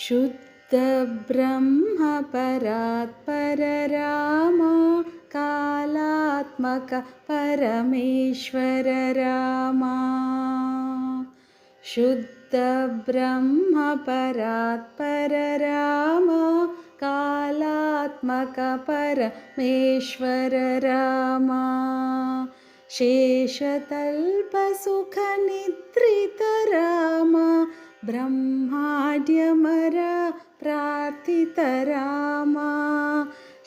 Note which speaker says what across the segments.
Speaker 1: शुद्धब्रह्मपरात्परराम कालात्मक परमेश्वर रामा शुद्धब्रह्मपरात्परराम कालात्मक परमेश्वर रामा शेषतल्पसुखनिद्रितराम ब्रह्माड्यमर प्रार्थितरामा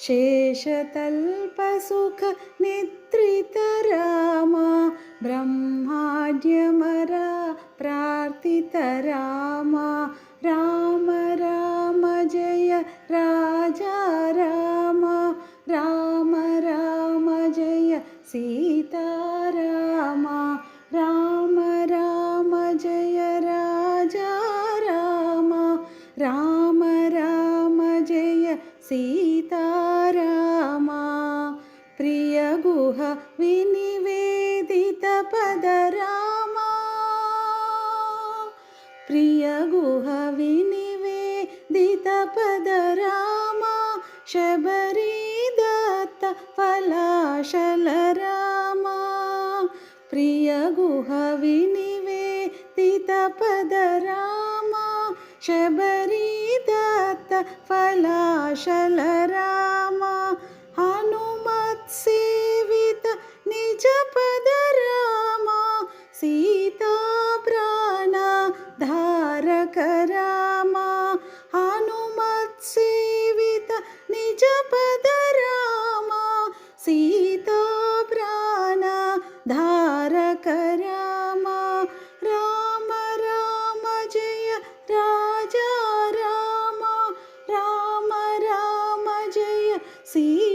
Speaker 1: शेषतल्पसुखनिद्रितरामा ब्रह्माड्यमरा प्रार्थितरामा राम राम जय राजा राम राम राम जय सीताराम राम राम जय सीताराम प्रियगुह विनिवेदितपदरामा। प्रियगुह विनिवेदितपदरामा शबरीदत्त फलाशलरामा। प्रियगुह विनिवेदितपदरामा शबरीदत्त फलाशलरामा राजा